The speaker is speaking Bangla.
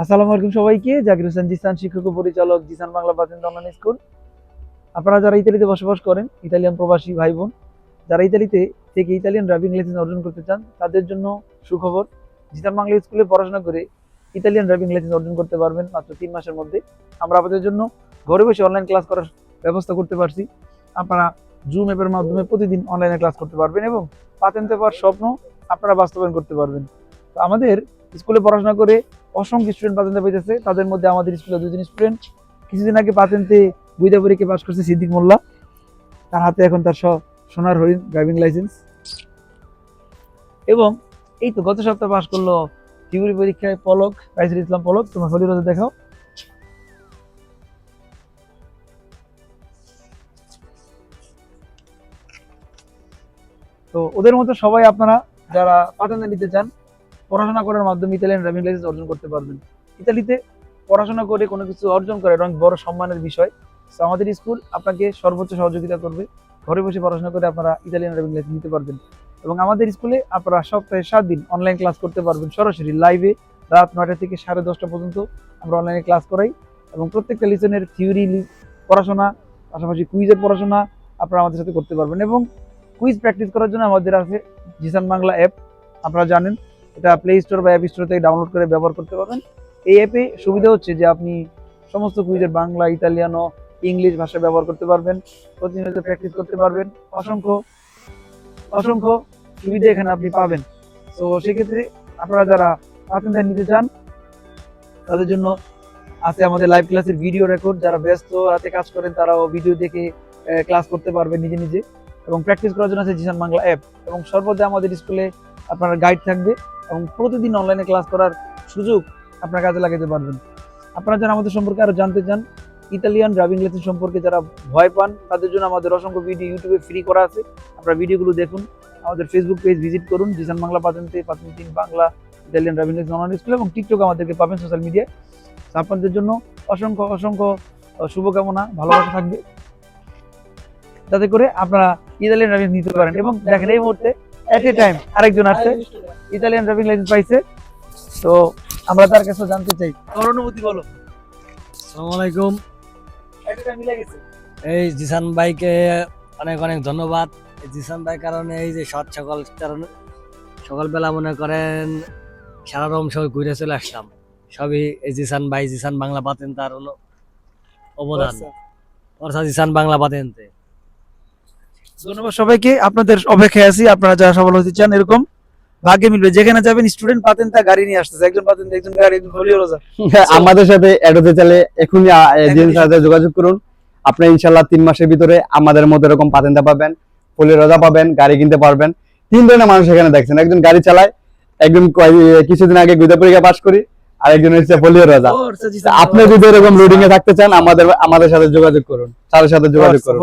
আসসালামু আলাইকুম সবাইকে। জাকির হোসেন জিসান শিক্ষক পরিচালক জিসান বাংলা বাতিন অনলাইন স্কুল। আপনারা যারা ইতালিতে বসবাস করেন, ইতালিয়ান প্রবাসী ভাই বোন যারা ইতালিতে থেকে ইতালিয়ান ড্রাইভিং লাইসেন্স অর্জন করতে চান, তাদের জন্য সুখবর, জিসান বাংলা স্কুলে পড়াশোনা করে ইতালিয়ান ড্রাইভিং লাইসেন্স অর্জন করতে পারবেন মাত্র তিন মাসের মধ্যে। আমরা আপনাদের জন্য ঘরে বসে অনলাইন ক্লাস করার ব্যবস্থা করতে পারছি। আপনারা জুম অ্যাপের মাধ্যমে প্রতিদিন অনলাইনে ক্লাস করতে পারবেন এবং পাতেন্তে পাওয়ার স্বপ্ন আপনারা বাস্তবায়ন করতে পারবেন। তো আমাদের স্কুলে পড়াশোনা করে অসংখ্য স্টুডেন্ট পাতেন্তে পেয়েছে তাদের মধ্যে আমাদের স্কুলে দুজন স্টুডেন্ট কিছুদিন আগে পাতেন্তে বুইদা পরীক্ষা পাস করছে সিদ্দিক মোল্লা। তার হাতে এখন তার সোনার হরিণ ড্রাইভিং লাইসেন্স এবং এই তো গত সপ্তাহে পাশ করল থিওরি পরীক্ষায় পলক রাইসুল ইসলাম পলক। তোমার হলি রোজে দেখাও। তো ওদের মতো সবাই আপনারা যারা পাতেন্তে নিতে চান পড়াশোনা করার মাধ্যমে ইতালিয়ান ড্রাইভিং লাইসেন্স অর্জন করতে পারবেন। ইতালিতে পড়াশোনা করে কোনো কিছু অর্জন করে অনেক বড় সম্মানের বিষয়। তো আমাদের স্কুল আপনাকে সর্বোচ্চ সহযোগিতা করবে। ঘরে বসে পড়াশোনা করে আপনারা ইতালিয়ান ড্রাইভিং লাইসেন্স নিতে পারবেন। এবং আমাদের স্কুলে আপনারা সপ্তাহে সাত দিন অনলাইন ক্লাস করতে পারবেন সরাসরি। লাইভে রাত নয়টা থেকে সাড়ে দশটা পর্যন্ত আমরা অনলাইনে ক্লাস করাই। এবং প্রত্যেকটা লিসনের থিওরি পড়াশোনা, পাশাপাশি কুইজের পড়াশোনা আপনারা আমাদের সাথে করতে পারবেন। এবং কুইজ প্র্যাকটিস করার জন্য আমাদের আছে জিসান বাংলা অ্যাপ আপনারা জানেন এটা প্লে স্টোর বা অ্যাপ স্টোর থেকে ডাউনলোড করে ব্যবহার করতে পারবেন। এই অ্যাপে সুবিধা হচ্ছে যে আপনি সমস্ত কুইজের বাংলা, ইতালিয়ানো, ইংলিশ ভাষা ব্যবহার করতে পারবেন, প্রতিনিয়ত প্র্যাকটিস করতে পারবেন। অসংখ্য অসংখ্য সুবিধা এখানে আপনি পাবেন। তো সেক্ষেত্রে আপনারা যারা পাতেন্দার নিতে চান, তাদের জন্য আছে আমাদের লাইভ ক্লাসের ভিডিও রেকর্ড যারা ব্যস্ত রাতে কাজ করেন, তারাও ভিডিও দেখে ক্লাস করতে পারবেন নিজে নিজে। এবং প্র্যাকটিস করার জন্য আছে জিসান বাংলা অ্যাপ এবং সর্বদা আমাদের স্কুলে আপনার গাইড থাকবে। এবং প্রতিদিন অনলাইনে ক্লাস করার সুযোগ আপনার কাজে লাগাতে পারবেন। আপনারা যারা আমাদের সম্পর্কে আরও জানতে চান ইতালিয়ান ড্রাইভিং লাইসেন্স সম্পর্কে যারা ভয় পান, তাদের জন্য আমাদের অসংখ্য ভিডিও ইউটিউবে ফ্রি করা আছে। আপনারা ভিডিওগুলো দেখুন, আমাদের ফেসবুক পেজ ভিজিট করুন, জিসান বাংলা পাতেন্তে পাতেন্তে Bangla Italian driving licence online school এবং টিকটক আমাদেরকে পাবেন সোশ্যাল মিডিয়ায় আপনাদের জন্য অসংখ্য অসংখ্য শুভকামনা, ভালোবাসা থাকবে। যাতে করে আপনারা ইতালিয়ান ড্রাইভিং নিতে পারেন এবং দেখেন এই মুহূর্তে এট এ টাইম আরেকজন আসছে ইতালিয়ান ড্রাইভিং লাইসেন্স পাইছে। তো আমরা তার কাছে জানতে চাই। তোর অনুভূতি বলো। আসসালামু আলাইকুম। একটা টাইম মিলে গেছে। এই জিসান ভাইকে অনেক অনেক ধন্যবাদ। এই জিসান ভাই কারণে এই যে সৎ সকাল কারণে সকালবেলা মনে করেন সারা রকম সবাই ঘুরে চলে আসলাম। সবই এই জিসান ভাই জিসান বাংলা পাতেন তার হলো অবদান। অর্থাৎ জিসান বাংলা পাতেনতে। ধন্যবাদ সবাইকে। আপনাদের অপেক্ষায় আছি আপনারা যারা সফল হতে চান এরকম ভাগ্যে মিলবে। যেখানে যাবেন স্টুডেন্ট পাতেন তা গাড়ি নিয়ে আসতেছে। একজন পাতেন একজন গাড়ি একজন হলিও রোজা। হ্যাঁ, আমাদের সাথে অ্যাড হতে চাইলে এখনই এজেন্সির সাথে যোগাযোগ করুন আপনি ইনশাল্লাহ তিন মাসের ভিতরে আমাদের মতো এরকম পাতেন্তা পাবেন ফুলের রোজা পাবেন গাড়ি কিনতে পারবেন। তিন ধরনের মানুষ এখানে দেখছেন। একজন গাড়ি চালায় একজন কিছুদিন আগে গুদা পরীক্ষা পাস করি আর একজন হচ্ছে ফলিও রোজা। আপনি যদি এরকম লোডিং এ থাকতে চান আমাদের আমাদের সাথে যোগাযোগ করুন। তাদের সাথে যোগাযোগ করুন।